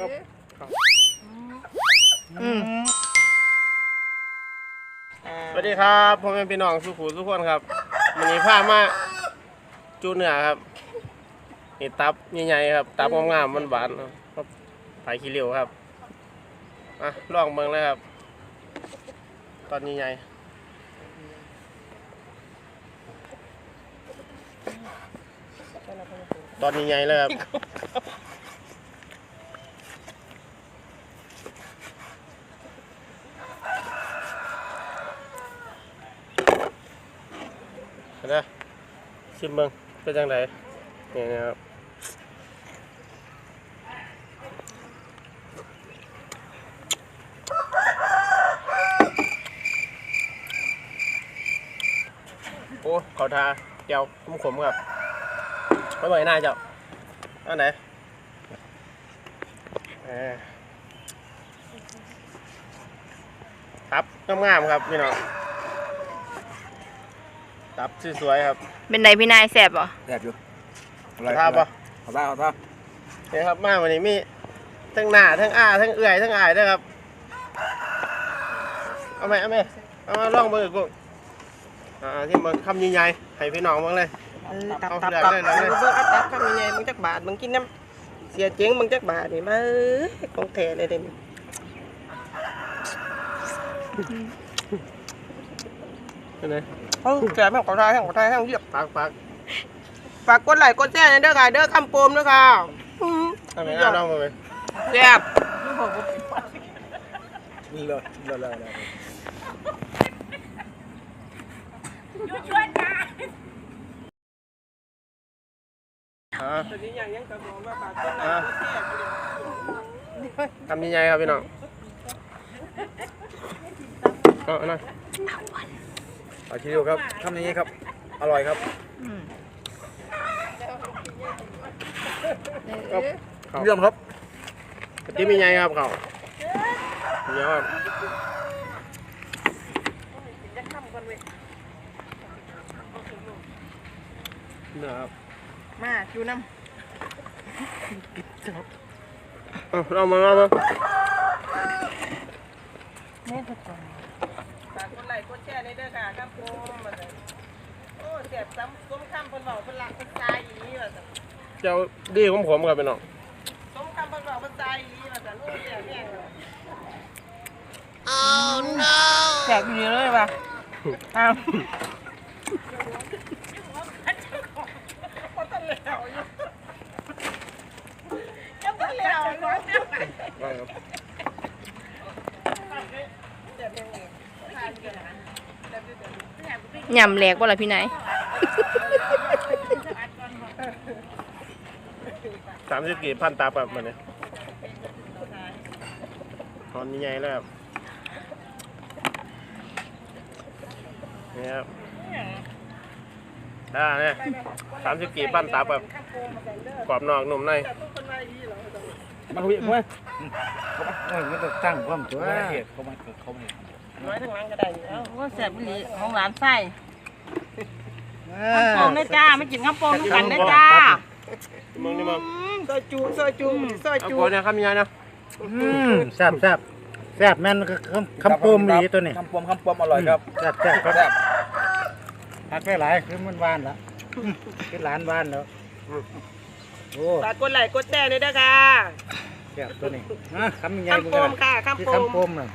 อืมสวัสดีครับพ่อแม่พี่น้องสุขุทุกคนครับวันนี้พามาจูเนื้อครับนี่ตับใหญ่ๆครับ ตับงามๆมันหวานครับไผ่ขี้เหลวครับอะลองเบิ่งเลยครับ ตอนใหญ่ๆตอนใหญ่เลยครับ ชิมเบิงเป็นจังไดนี่นะครับโอ้เขาทาแก้วคุ้มขมครับไม่ไหวหน้าเจ้าอันไหนครับงามๆครับพี่น้อง ตับสวยๆครับเป็นไดพี่นายแสบบ่แซ่บอยู่ท่าปะเอาท่าเอาท่านี่ครับมาวันนี้มีทั้งหน้าทั้งอ้าทั้งเอื่อยทั้งอายด้วยครับเอาไหมเอาไหมเอามาลองเบิ่งกูอ่าที่มันคำใหญ่ๆให้พี่น้องเบิ่งเลย เออตับเอาตับเลือกตับได้เอเลยอเบิ่งอัดตับคำยังไงมึงจักบาทมึงกินน้ำเสียเจ๊งมึงจักบาทนี่มาเอ้ยของแท้เลยเด้นี่เป็นไง เอ้าแซ่บแม่งขอทายแม่งขอทายแม่งเรียบปักปักฝากกดไลค์กดแชร์หน่อยเด้อค่ะ เด้อคำโปมเด้อค่ะอืมเอาไหมเอาลองมาไหมแซ่บนี่เลยเลยเลยเลยอ่าตอนนี้ยังยังกระบอกว่าฝากกดไลอ่าค์กดแชร์คำใหญ่ๆครับพี่น้องเอาเอาหน่อย เอาชิวครับทำอย่างนี้ครับ อร่อยครับอืมเอาเยี่ยมครับที่มีใหญ่ครับเขาเดี๋ยวครับเนื้อครับมาอยู่น้เอาเรามาเอามาำฝากกดไลค์ กดแชร์หน่อยเด้อค่ะคำโปมมาเลยโอ้แซ่บซ้ำส้มคำเพิ่นเว้าเพิ่นรักเพิ่นตายอีหลีว่าซั่นเจ้าดีของผมครับพี่น้องส้มคำเพิ่นเว้าเพิ่นตายอีหลีว่าซั่นโอ้แซ่บแม่งเลยแซ่บอยู่เลยว่ะอ้าวยังบ่แล้วเนาะว่าครับ ยำแหลกบ่ล่ะพี่นาย สามสิบกี่พันตาแบบมันเนี่ยตอนนี้ใหญ่แล้วครับนี่ครับอ่าเนี่ยสามสิบกี่พันตาแบบกรอบนอกนุ่มในมาคุยมั้ยเออมันต้องตั้งความตัวเหตุเขามาเขามา น้อยทั้งหลังก็ได้เอ้าว่าแซ่บอีหลีของหลานไส้เอข้าวโพดนะจ้าไม่กินข้าวโพดกันนะจ้ามึงนี่มึงซอยจูซอยจูซอยเอาจูโกนเนี่ยครับมีไงนะอืมแซ่บแซ่บแซ่บแม่นก็คำคำปูมดีตัวนี้คำปมคำปมอร่อยครับแซ่บแซ่บครับแซ่บหักได้หลายคือมันหวานละอืมคือหลานหวานแล้วโอ้ฝากกดไลค์กดแชร์ด้วยนะคะแซ่บตัวนี้นะคำใหญ่คำโปมค่ะที่คำโปมคำปูมน่ะ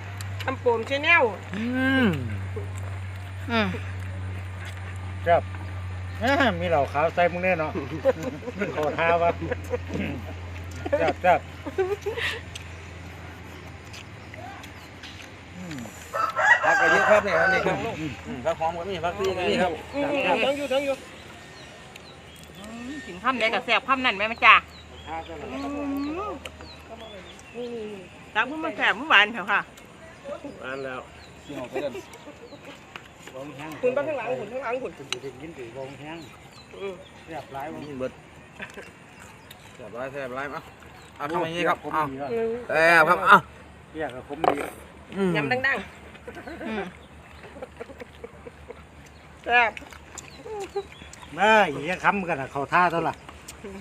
คำโปมชาแนลอืมอืมแซ่บเอ้อมีเหล่าขาวใส่มึงแน่เนาะมันขอท้าวะอืมแซ่บแซ่บอืมผักกระเยอะครับเนี่ยนี่ครับอืมผักหอมก็มีผักซีก็มีครับทั้งอยู่ทั้งอยู่กินข้ามได้กับแซ่บข้ามนั่นไหมมาจ้าท้าซะแล้วตักมันมาแซ่บมันหวานเถอะค่ะ อ่านแล้วที่หอมไปเดินวงแห้งคุณบ้างข้างหลังคุณข้างหลังคุณคุณจะกินตีวงแห้งแซ่บหลายวงกินเบิดแซ่บไรแซ่บไรอะอะทำอย่างนี้ครับผมอะดีแล้วแซ่บครับอะเรียกกับผมดีอืมยำดังอืมๆแซ่บเอออีกจะค้ำกันนะเขาท่าเท่าไหร่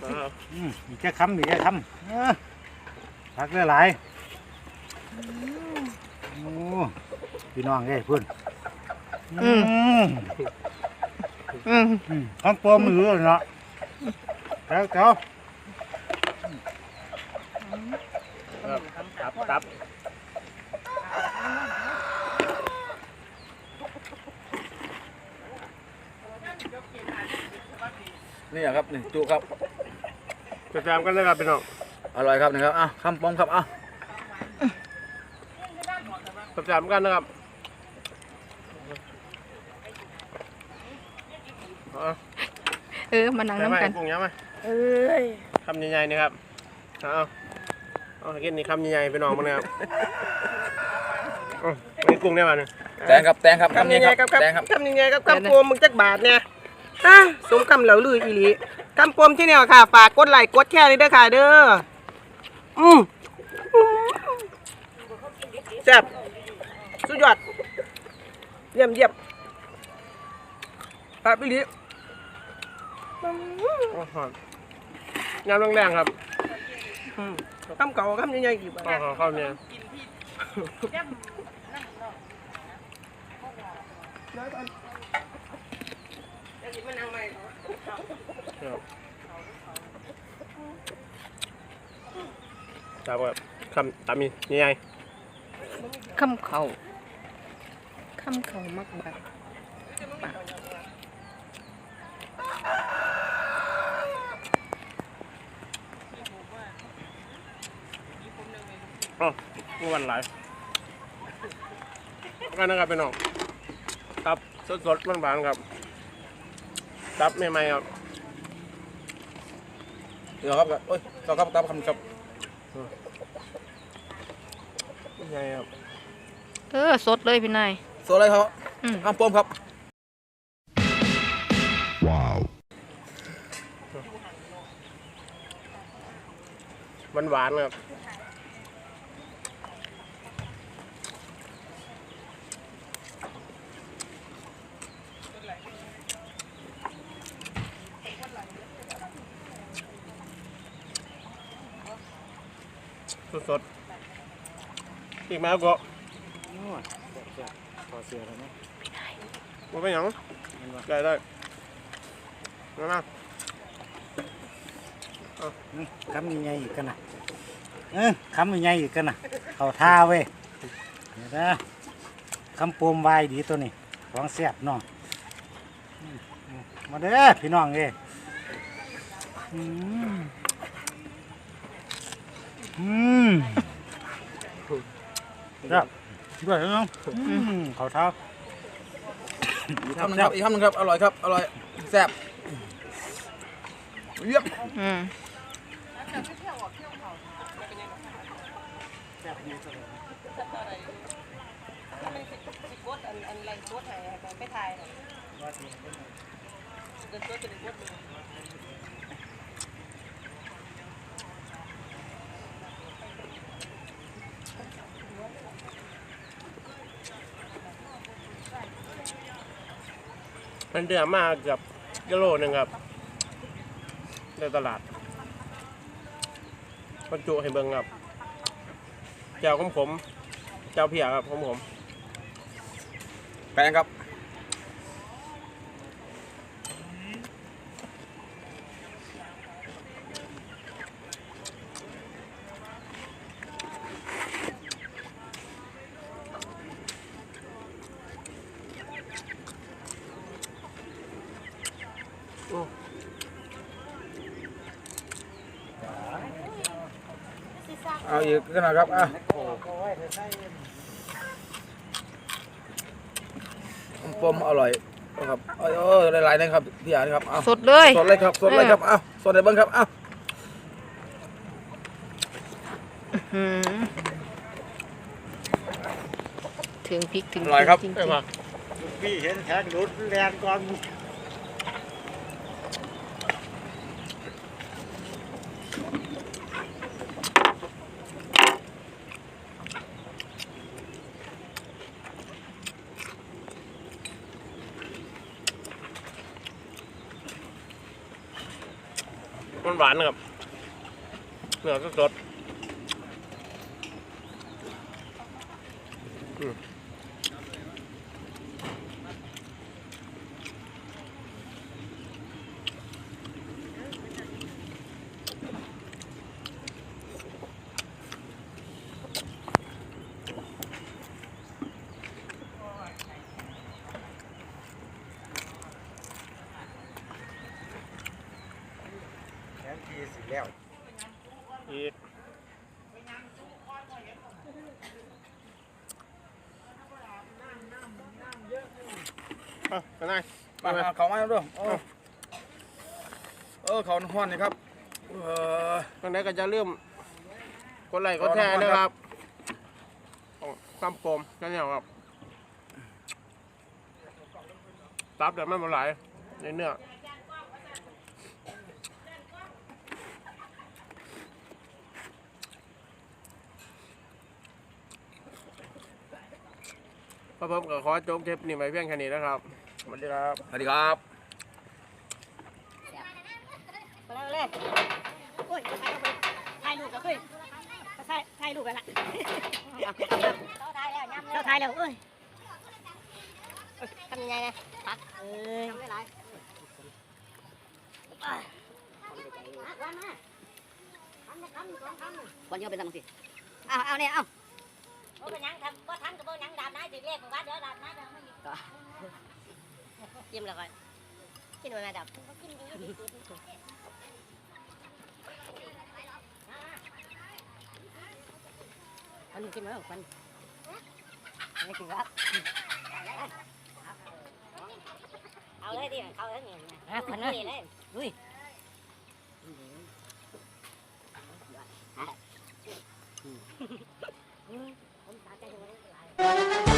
อ่าอืมอีกจะค้ำอีกจะค้ำเออพักหลายๆ โอ้พี่น้องเอ้ยพุ่นอืม อืมอืมคำปลอมมือเนาะแล้วเจ้าตับตับนี่ครับนี่จุครับจะแซมกันเลยครับพี่น้องอร่อยครับนะครับอะคำปอมครับอะ จะแซมกันนะครับเอาเออมานั่งใส่ไหมน้ำกัน กุ้งยังไหมเอ้ยคำใหญ่ๆนี่ครับเอาเอากินนี่คำใหญ่ๆพี่น้องมันนะครับเอานี่กุ้งเนี่ยมันยแตงครับแตงครับ คำยังไงครับแตงครับคำยังไงครับคำโปมมึงจักบาทเนี่ยฮะสมคำเหลาลืออีหลีคำโปมที่เนี่ยค่ะ ฝากกดไลค์กดแชร์เลยเด้อค่ะเด้ออืมแซ่บ สุดยอด เยี่ยมเยี่ยมฝากอีหลีโอ้โหยำแรงๆครับอืมคำเก่าคำยังไงกี่บาทเอาเอาเข้าเนี่ยครับแบบคำตามีนี่ไงคำเขา คำเขามักบัดอ๋อมื่อวันหลายกันนะครับพี่น้องตับสดๆมันหวานๆครับ ตับใหม่ๆครับเดี๋ยวครับโอ้ยต่อครับตามคำครับใหญ่ครับ เออ สดเลยพี่นาย โซอะไรครับอืมคำปอมครับมันหวานๆครับสดๆอีกไหมครับก็ขอเสือแล้วนะมันเป็นหยังได้ได้มามาอืมคำใหญ่ๆอีกกันนะเออคำใหญ่ๆอีกกันนะเขาท่าเว้ยเดี๋ยวนะคำปลอมวายดีตัวนี้ของแซ่บเน้องมาเด้อพี่น้องเอ้ยอืมอืมครับ ด้วยน้องอืมเขาท่าอีกคำหนึงครับอีกคำหนึงครับ อร่อยครับ อร่อยแซ่บเยี่ยมอืม กดอันอันไรกดให้ไปถ่ายเดินตัวจะได้กด มันเดือดมากเกับกิโลหนึ่งครับในตลาดบรรจุให้เบิ่งครับแจ่วของผมแจ่วเพียครับของผมแตงครับ เอาอีกกันนะครับอะคำปอมอร่อยนะครับเอ้ยเอ้ยหลายๆนะครับพี่อานะครับเอาสดเลยสดเลยครับสดเลยครับเอาสดเลยเบิ้งครับเอาอืมถึงพริกถึงอร่อยครับจริงเอ้ยๆมาพี่เห็นแขกหลุดแรงก่อน หวานนะครับเนื้อสดๆ อืมอีกอะกันไงมามาเขามาด้วยโอ้เออเขาห้อนนี่ครับ เออตรงไหนก็จะเริ่าลืมกดไลค์กดแชร์นะครับของซ้ำปมนั่นอย่างครับตับแต่ไม่หมดหลายในเนื้อ พระผมก็ขอจบเทปนี้ไว้เพียงแค่นี้นะครับสวัสดีครับสวัสดีครับไปเลยเลยโอ้ยถ่ายรูปก็เคยถ่ายถ่ายรูปไปละเขาถ่ายแล้วย้ำเลยเขาถ่ายแล้วเอ้ยทำยังไงนะปักเออทำได้หลายวันมาทำจะทำสองทำวันเดียวเป็นทำสิเอาเอาเนี่ยเอา เลขขอวัดเดี๋ยวดับนะเดี๋ยวไม่หยิบยิ้มแล้วก่อนกินมันมาดับกินดีมันกินไหมของมันไม่กินครับเอาเลยดิเขาเลยเนี่นะคนนั้นเลยอุ้ยอืมผมตาใจดูได้หลาย